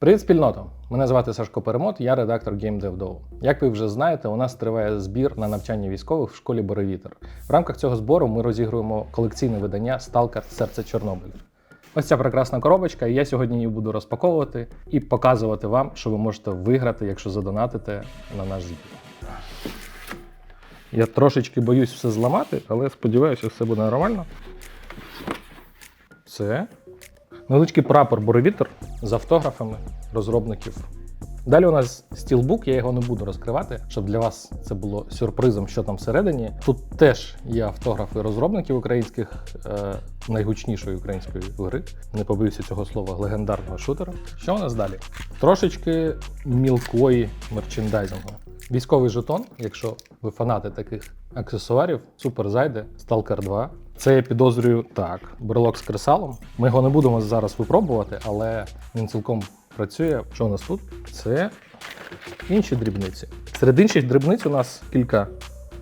Привіт, спільнота! Мене звати Сашко Перемот, я редактор GameDevDow. Як ви вже знаєте, у нас триває збір на навчання військових в школі Боровітер. В рамках цього збору ми розігруємо колекційне видання Сталкер Серце Чорнобиля. Ось ця прекрасна коробочка, і я сьогодні її буду розпаковувати і показувати вам, що ви можете виграти, якщо задонатите на наш збір. Я трошечки боюсь все зламати, але сподіваюся, все буде нормально. Це невеличкий прапор Боровітер з автографами розробників. Далі у нас стілбук, я його не буду розкривати, щоб для вас це було сюрпризом, що там всередині. Тут теж є автографи розробників українських е, найгучнішої української гри. Не побоюся цього слова легендарного шутера. Що у нас далі? Трошечки мілкої мерчендайзингу. Військовий жетон, якщо ви фанати таких аксесуарів, супер зайде, Stalker 2. Це я підозрюю так, брелок з кресалом. Ми його не будемо зараз випробувати, але він цілком працює. Що у нас тут? Це інші дрібниці. Серед інших дрібниць у нас кілька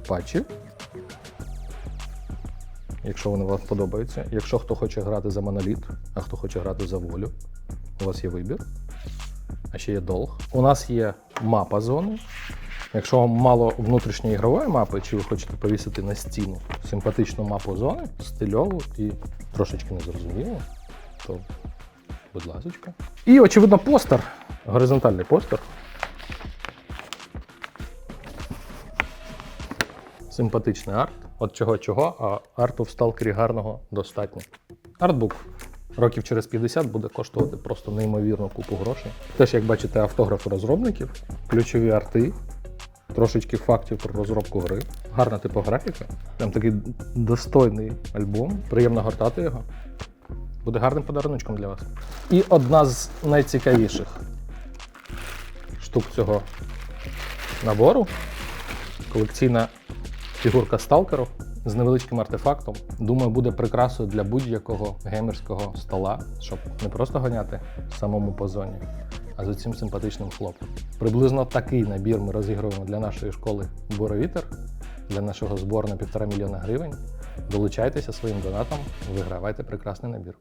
патчів. Якщо вони вам подобаються. Якщо хто хоче грати за моноліт, а хто хоче грати за волю, у вас є вибір. А ще є долг. У нас є мапа зони. Якщо вам мало внутрішньої ігрової мапи, чи ви хочете повісити на стіну симпатичну мапу зони, стильову і трошечки незрозумілу, то будь ласка. І, очевидно, постер, горизонтальний постер. Симпатичний арт. От чого-чого, а арту в сталкері гарного достатньо. Артбук років через 50 буде коштувати просто неймовірну купу грошей. Теж, як бачите, автографи розробників, ключові арти, трошечки фактів про розробку гри, гарна типографіка, прям такий достойний альбом, приємно гортати його. Буде гарним подаруночком для вас. І одна з найцікавіших штук цього набору колекційна фігурка сталкеру з невеличким артефактом. Думаю, буде прикрасою для будь-якого геймерського стола, щоб не просто ганяти самому по зоні, а з цим симпатичним хлопцем. Приблизно такий набір ми розігруємо для нашої школи Боровітер, для нашого збору на півтора мільйона гривень. Долучайтеся своїм донатом, вигравайте прекрасний набір.